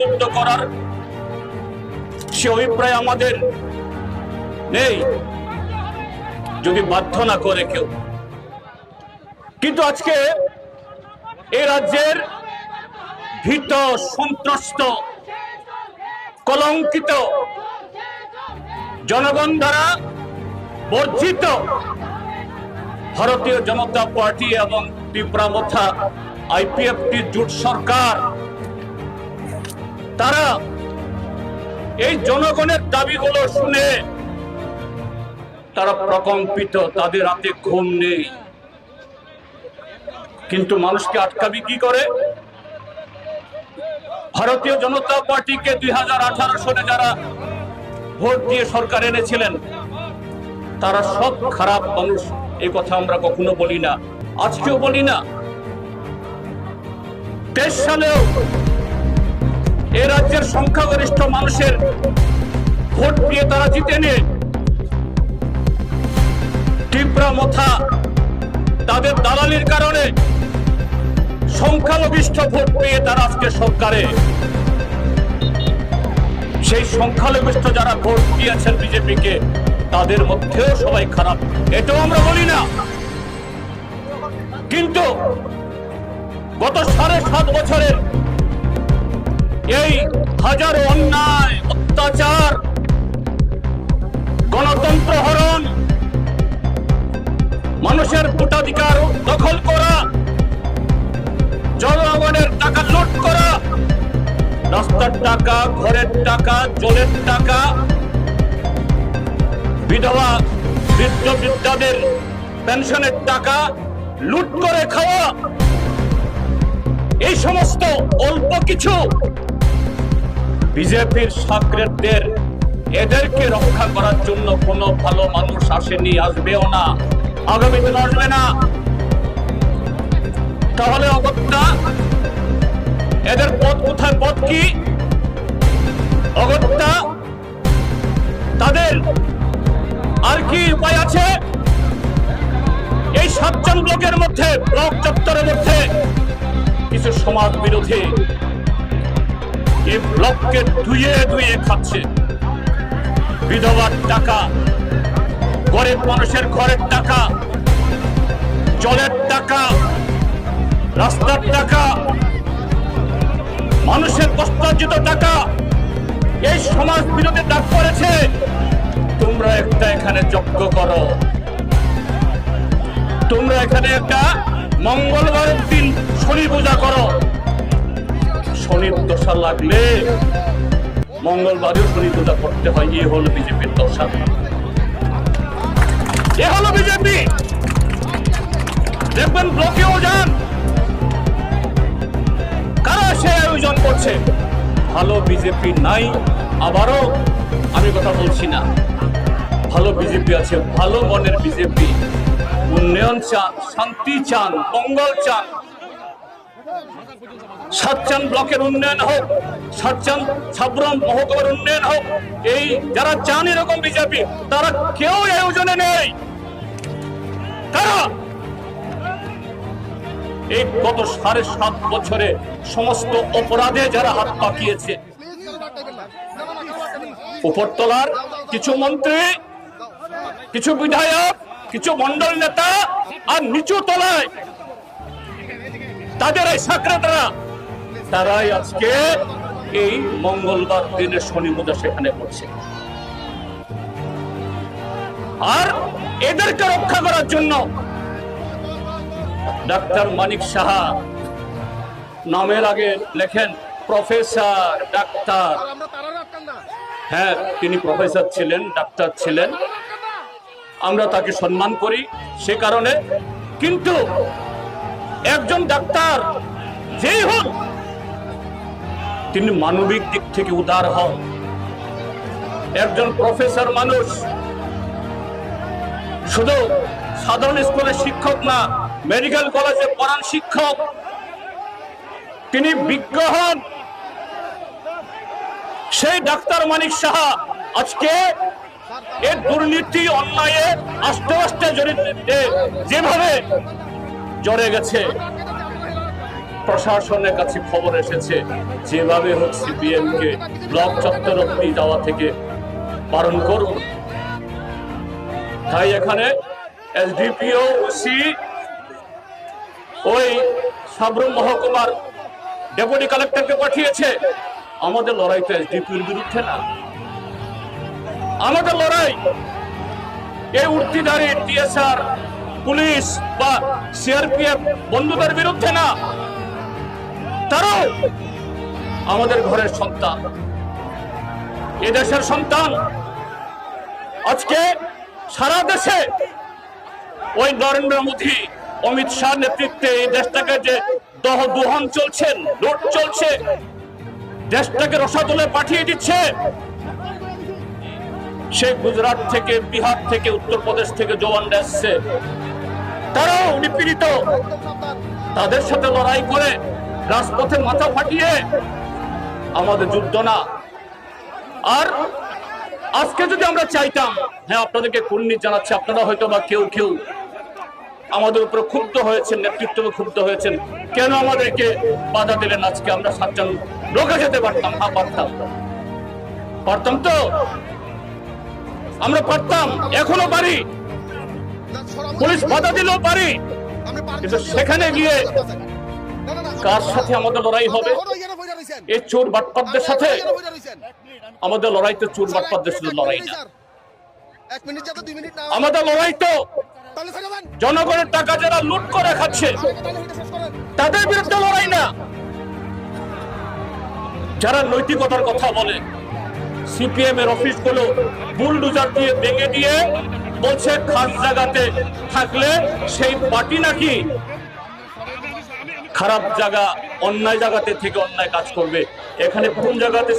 মুক্ত করার সে অভিপ্রায় আমাদের নেই। যদি বাধ্য না করে কেউ। কিন্তু আজকে এই রাজ্যের ভীত, সন্ত্রস্ত, কলঙ্কিত জনগণ দ্বারা বর্জিত ভারতীয় জনতা পার্টি এবং ত্রিপুরামথা আইপিএফটি জোট সরকার তারা এই জনগণের দাবিগুলো শুনে তারা প্রকম্পিত, তাদের রাতে ঘুম নেই। কিন্তু মানুষকে আটকাবি কি করে? ভারতীয় জনতা পার্টিকে দুই হাজার আঠারো সালে যারা ভোট দিয়ে সরকার এনেছিলেন, তারা সব খারাপ মানুষ। এই কথা আমরা কখনো বলি না। আজকেও বলি না। তেইশ সালেও এ রাজ্যের সংখ্যাগরিষ্ঠ মানুষের ভোট দিয়ে তারা জিতেনে ত্রিপুরা মথা তাদের দালালির কারণে সংখ্যালঘিষ্ঠ ভোট পেয়ে তারা আজকে সরকারে। সেই সংখ্যালঘিষ্ঠ যারা ভোট দিয়েছেন বিজেপিকে, তাদের মধ্যেও সবাই খারাপ। এটাও আমরা বলি না। কিন্তু গত সাড়ে সাত বছরের এই হাজারো অন্যায়, অত্যাচার, গণতন্ত্র হরণ, মানুষের ভোটাধিকার দখল করা, জনগণের টাকা লুট করা, রাস্তার টাকা, ঘরের টাকা, জলের টাকা, বিধবা, বৃদ্ধ, বৃদ্ধাদের পেনশনের টাকা লুট করে খাওয়া, এই সমস্ত অল্প কিছু বিজেপির সাকরেতদের এদেরকে রক্ষা করার জন্য কোনো ভালো মানুষ আসেনি, আসবেও না। আগামী দিন আসবে না। তাহলে অগত্যা এদের পথ কোথায় পথ কি? অগত্যা তাদের আর কি উপায় আছে? এই সাতজন ব্লকের মধ্যে, ব্লক চত্বরের মধ্যে কিছু সমাজ বিরোধী এই ব্লককে ধুয়ে ধুয়ে খাচ্ছে। বিধবার টাকা, গরিব মানুষের ঘরের টাকা, জলের টাকা, রাস্তার টাকা, মানুষের কষ্টার্জিত টাকা, এই সমাজ বিরোধী ডাক করেছে। তোমরা একটা এখানে যজ্ঞ করো। তোমরা এখানে একটা মঙ্গলবারের দিন শনি পূজা করো। শনির দশা লাগলে মঙ্গলবারেও শনি পূজা করতে হয়, এ হলো বিজেপির দশা। এ হলো বিজেপি। দেখবেন ব্লকেও যান। কারা সে আয়োজন করছে? ভালো বিজেপি নাই, আবারও আমি কথা বলছি না। ভালো বিজেপি আছে, ভালো মনের বিজেপি। উন্নয়ন চান শান্তি চান, মঙ্গল চান। সাতচান ব্লকের উন্নয়ন হোক, সাতচান সাবরম মহকুমার উন্নয়ন হোক, এই যারা চান এরকম বিজেপি, তারা কেউ আয়োজনে নেই। কারা এই গত সাড়ে সাত বছরে সমস্ত অপরাধে যারা হাত পাকিয়েছে, উপরতলার কিছু মন্ত্রী, কিছু বিধায়ক, কিছু মন্ডল নেতা আর নিচু তলায় তাদের এই সাকরেতরা তারাই আজকে এই মঙ্গলবার দিনে শনি পূজা সেখানে করছে। আর এদেরকে রক্ষা করার জন্য ডাক্তার মানিক সাহা নামের আগে লেখেন প্রফেসর ডাক্তার। হ্যাঁ তিনি প্রফেসর ছিলেন ডাক্তার ছিলেন। আমরা তাকে সম্মান করি সে কারণে। কিন্তু একজন ডাক্তার যেই হোক তিনি মানবিক দিক থেকে উদার হন। একজন প্রফেসর মানুষ। শুধু সাধারণ স্কুলের শিক্ষক না, মেডিকেল কলেজে পড়ান শিক্ষক। তিনি বিজ্ঞ হন। সেই ডাক্তার মানিক সাহা আজকে এর দুর্নীতি অন্যায়ে আস্তে আস্তে জড়িত যেভাবে জড়ে গেছে প্রশাসনের কাছে খবর এসেছে, যেভাবে হোক সিপিএম কে ব্লক চত্বর অব্দি যাওয়া থেকে বারণ করুন। তাই এখানে এসডিপিও, ওসি, ওই সাবরুম মহকুমার ডেপুটি কালেক্টরকে পাঠিয়েছে। আমাদের লড়াই তো এসডিপির বিরুদ্ধে না। আমাদের লড়াই এই উর্তিধারী টিএসআর, পুলিশ বা সিআরপিএফ বন্ধুদের বিরুদ্ধে না। তারাও আমাদের ঘরের সন্তান, এদেশের সন্তান। আজকে সারা দেশে ওই নরেন্দ্র মোদী, অমিত শাহ নেতৃত্বে এই দেশটাকে যে দহ দুহন চলছে, লুট চলছে, দেশটাকে রসাতলে পাঠিয়ে দিচ্ছে, সে গুজরাট থেকে, বিহার থেকে, উত্তরপ্রদেশ থেকে জওয়ানরা এসছে। তারাও নিপীড়িত। তাদের সাথে লড়াই করে রাজপথে মাথা ফাটিয়ে আমাদের যুদ্ধ না। আর আজকে যদি আমরা চাইতাম হ্যাঁ আপনাদেরকে কুর্নি জানাচ্ছি, আপনারা হয়তো বা কেউ কেউ আমাদের উপরে ক্ষুব্ধ হয়েছেন নেতৃত্ব ক্ষুব্ধ হয়েছেন। কেন আমাদেরকে বাধা দিলেন আজকে? আমরা সাতজন লোকে যেতে পারতাম হ্যাঁ পারতাম। পারতাম তো? আমরা পারতাম, এখনও পারি। পুলিশ বাধা দিলেও পারি। কিন্তু সেখানে গিয়ে কার সাথে আমাদের লড়াই হবে? এই চোর বাটপাতদের সাথে? আমাদের লড়াই তো চোর বাটপাতদের সাথে লড়াই না। আমাদের লড়াই তো জনগণের টাকা যারা লুট করে খাচ্ছে, তাদের বিরুদ্ধে লড়াই না। যারা নৈতিকতার কথা বলে, সিপিএম এর অফিসগুলো বুলডুজার দিয়ে ভেঙে দিয়ে বলছে, খাস জায়গাতে থাকলে সেই পার্টি নাকি খারাপ জায়গা, অন্যায় জায়গাতে থেকে অন্যায় কাজ করবে। এখানে কোন জায়গাতে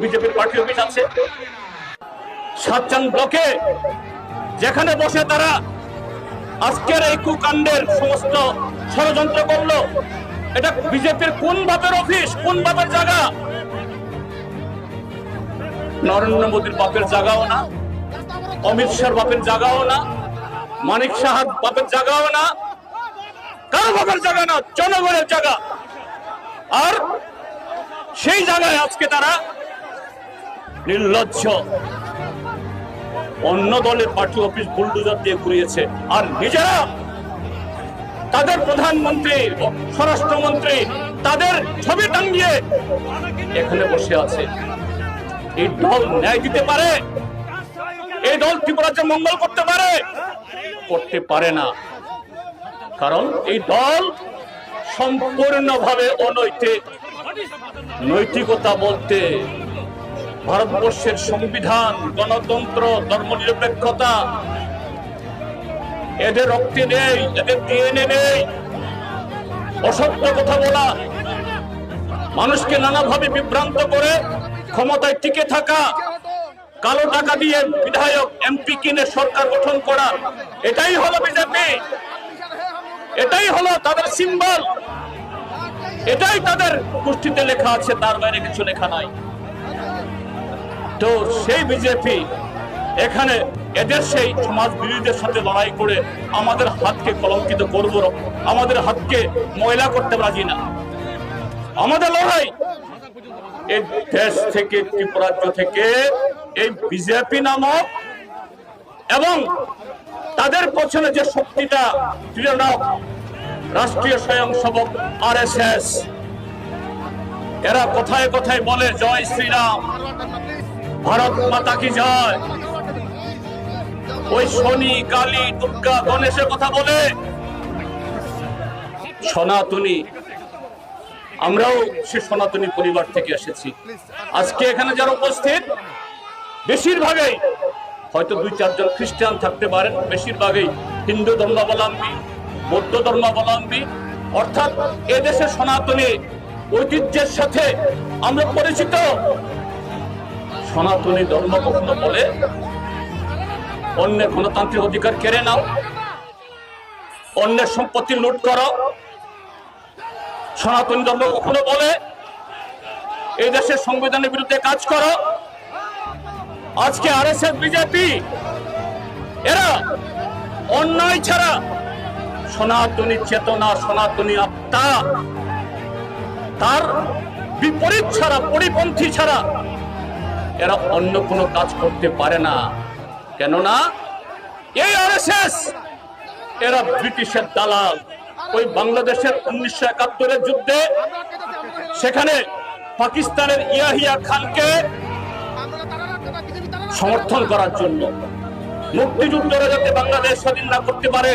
বিজেপির পার্টি অফিস আছে? সাতচান ব্লকে যেখানে বসে তারা আজকের এই কুকাণ্ডের সমস্ত ষড়যন্ত্র করল, এটা বিজেপির কোন বাপের অফিস, কোন বাপের জায়গা? নরেন্দ্র মোদীর বাপের জায়গাও না, অমিত শাহর বাপের জায়গাও না, মানিক সাহার বাপের জায়গাও না কারও বাপের জায়গা না, জনগণের জায়গা। আর সেই জায়গায় আজকে তারা নির্লজ্জ। অন্য দলের পার্টি অফিস দিয়ে ঘুরিয়েছে। আর নিজেরা তাদের প্রধানমন্ত্রী, স্বরাষ্ট্রমন্ত্রী, তাদের ছবি টাঙ্গিয়ে এখানে বসে আছে। এই দল ন্যায় দিতে পারে? এই দল ত্রিপুরাজ্যের মঙ্গল করতে পারে? করতে পারে না। কারণ এই দল সম্পূর্ণভাবে অনৈতিক। নৈতিকতা বলতে ভারতবর্ষের সংবিধান, গণতন্ত্র, ধর্মনিরপেক্ষতা। এদের রক্তে নেই, এদের ডিএনএ নেই। অসত্য কথা বলা। মানুষকে নানাভাবে বিভ্রান্ত করে, ক্ষমতায় টিকে থাকা। কালো টাকা দিয়ে বিধায়ক, এমপি কিনে সরকার গঠন করা। এটাই হলো বিজেপি। এটাই হলো তাদের সিম্বল। এটাই তাদের গোষ্ঠীতে লেখা আছে, তার বাইরে কিছু লেখা নাই। তো সেই বিজেপি এখানে এদের সেই সমাজ বিরোধীদের সাথে লড়াই করে আমাদের হাতকে কলঙ্কিত করব, আমাদের হাতকে ময়লা করতে রাজি না। আমাদের লড়াই এই দেশ থেকে ত্রিপুরাজ্য থেকে এই বিজেপি নামক এবং তাদের পেছনে যে শক্তিটা রাষ্ট্রীয় স্বয়ংসেবক আর এস এস এরা কোথায় কোথায় বলে, জয় শ্রীরাম, ভারত মাতা কি জয়? ওই শনি, কালী, দুর্গা, গণেশের কথা বলে, সনাতনী, আমরাও সে সনাতনী পরিবার থেকে এসেছি। আজকে এখানে যারা উপস্থিত, বেশিরভাগই হয়তো দুই চারজন খ্রিস্টান থাকতে পারেন। বেশিরভাগই হিন্দু ধর্মাবলম্বী, বৌদ্ধ ধর্মাবলম্বী। অর্থাৎ এদেশের সনাতনী ঐতিহ্যের সাথে আমরা পরিচিত। সনাতনী ধর্ম কখনো বলে, অন্যের গণতান্ত্রিক অধিকার কেড়ে নাও, অন্যের সম্পত্তি লুট করো। সনাতনী ধর্ম কখনো বলে এই দেশের সংবিধানের বিরুদ্ধে কাজ করো। আজকে আর এস বিজেপি, এরা অন্যায় ছাড়া সনাতনী চেতনা, সনাতনী আত্মা, তার বিপরীত ছাড়া, পরিপন্থী ছাড়া এরা অন্য কোনো কাজ করতে পারে না। কেননা এই আরএসএস, এরা ব্রিটিশের দালাল। ওই বাংলাদেশের উনিশশো একাত্তরের যুদ্ধে সেখানে পাকিস্তানের ইয়াহিয়া খানকে সমর্থন করার জন্য। মুক্তিযুদ্ধরা যাতে বাংলাদেশ স্বাধীন না করতে পারে,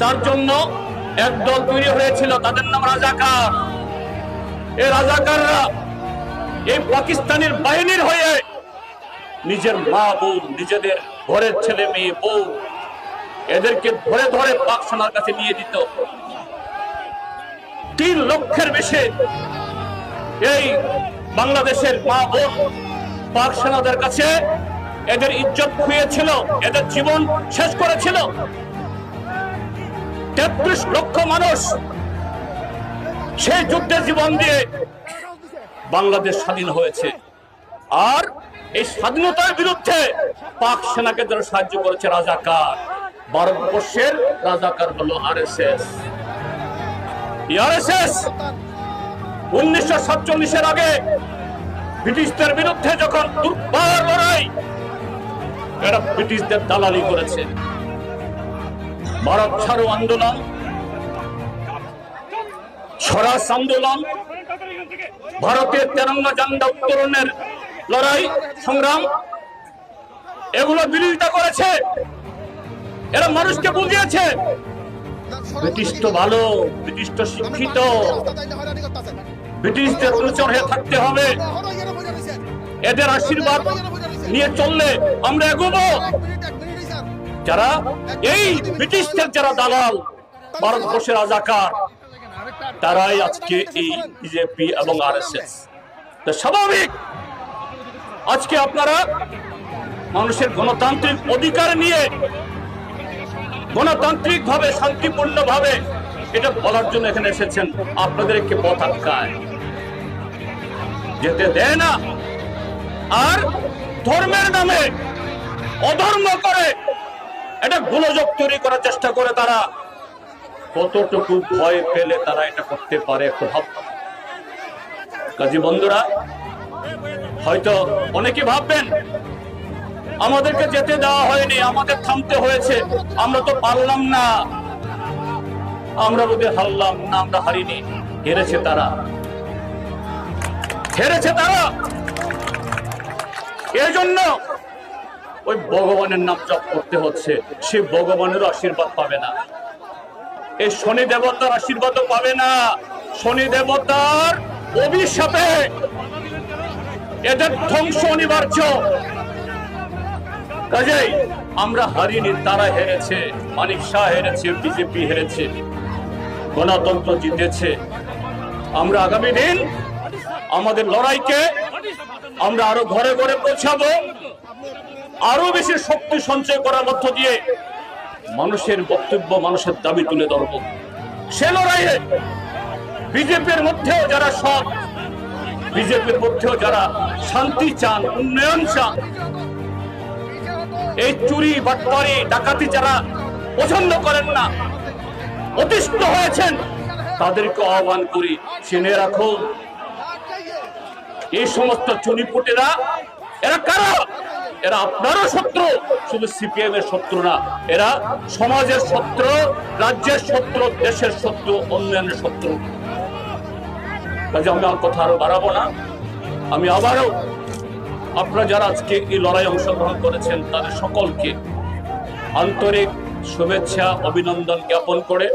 তার জন্য একদল তৈরি হয়েছিল, তাদের নাম রাজাকার। এই রাজাকাররা এই পাকিস্তানের বাহিনীর হয়ে নিজের মা বোন, নিজেদের ঘরের ছেলে, মেয়ে, বউ, এদেরকে ধরে ধরে পাক সেনার কাছে নিয়ে দিত। তিন লক্ষের বেশি এই বাংলাদেশের মা বোন পাক সেনাদের কাছে এদের ইজ্জত খুঁয়েছিল, এদের জীবন শেষ করেছিল। তেত্রিশ লক্ষ মানুষ সেই যুদ্ধে জীবন দিয়ে বাংলাদেশ স্বাধীন হয়েছে। আর এই স্বাধীনতার বিরুদ্ধে পাক সেনাকে যারা সাহায্য করেছে রাজাকার ভারতবর্ষের রাজাকার হলো আর এস এস আরএসএস উনিশশো সাতচল্লিশের আগে ব্রিটিশদের বিরুদ্ধে যখন দুর্বার লড়াই এরা ব্রিটিশদের দালালি করেছে, ভারত ছাড়ো আন্দোলন, স্বরাজ আন্দোলন, ভারতের তেরঙ্গা জান্ডা উত্তোলনের লড়াই, সংগ্রাম, এগুলো বিরোধিতা করেছে। এরা মানুষকে বুঝিয়েছে, ব্রিটিশ ভালো, ব্রিটিশ শিক্ষিত, ব্রিটিশদের অনুচর হয়ে থাকতে হবে। এদের আশীর্বাদ নিয়ে চললে আমরা এগোবো। যারা এই ব্রিটিশদের যারা দালাল, ভারতবর্ষের রাজাকার, তারাই আজকে এই বিজেপি এবং আর এস এস স্বাভাবিক, আজকে আপনারা মানুষের গণতান্ত্রিক অধিকার নিয়ে গণতান্ত্রিক ভাবে শান্তিপূর্ণ ভাবে এটা বলার জন্য এখানে এসেছেন। আপনাদের একটি পথ আটকায় যেতে দেয় না। আর ধর্মের নামে অধর্ম করে এটা গোলযোগ তৈরি করার চেষ্টা করে তারা। কতটুকু ভয় পেলে তারা এটা করতে পারে একটু ভাব। কাজী বন্ধুরা, হয়তো অনেকে ভাববেন, আমাদেরকে যেতে দেওয়া হয়নি, আমাদের থামতে হয়েছে, আমরা তো পারলাম না। আমরা বোধহয় হারলাম না, আমরা হারিনি, হেরেছে তারা। হেরেছে তারা। এই জন্য ওই ভগবানের নাম জপ করতে হচ্ছে। সে ভগবানের আশীর্বাদ পাবে না। এই শনি দেবতার আশীর্বাদও পাবে না। শনি দেবতার অভিশাপে এদের ধ্বংস অনিবার্য। কাজেই আমরা হারিনি তারা হেরেছে, মানিক শাহ হেরেছে, বিজেপি হেরেছে, গণতন্ত্র জিতেছে। আমরা আগামী দিন আমাদের লড়াইকে আমরা আরও ঘরে ঘরে পৌঁছাবো। আরও বেশি শক্তি সঞ্চয় করার মধ্য দিয়ে মানুষের বক্তব্য, মানুষের দাবি তুলে ধরব। সে লড়াইয়ে বিজেপির মধ্যেও যারা সৎ, বিজেপির মধ্যেও যারা শান্তি চান, উন্নয়ন চান, এই চুরি, বাটপারি, ডাকাতি যারা পছন্দ করেন না, অতিষ্ঠ হয়েছেন, তাদেরকে আহ্বান করি, চিনে রাখুন। এই সমস্ত চুনিপুটেরা, এরা কারা? এরা আপনারও শত্রু, শুধু সিপিএম এর শত্রু না, এরা সমাজের শত্রু, রাজ্যের শত্রু, দেশের শত্রু অন্যান্য শত্রু। কাজে আমি আর কথা আরও বাড়াবো না। আমি আবারও আপনারা যারা আজকে এই লড়াই অংশগ্রহণ করেছেন, তাদের সকলকে আন্তরিক শুভেচ্ছা, অভিনন্দন জ্ঞাপন করে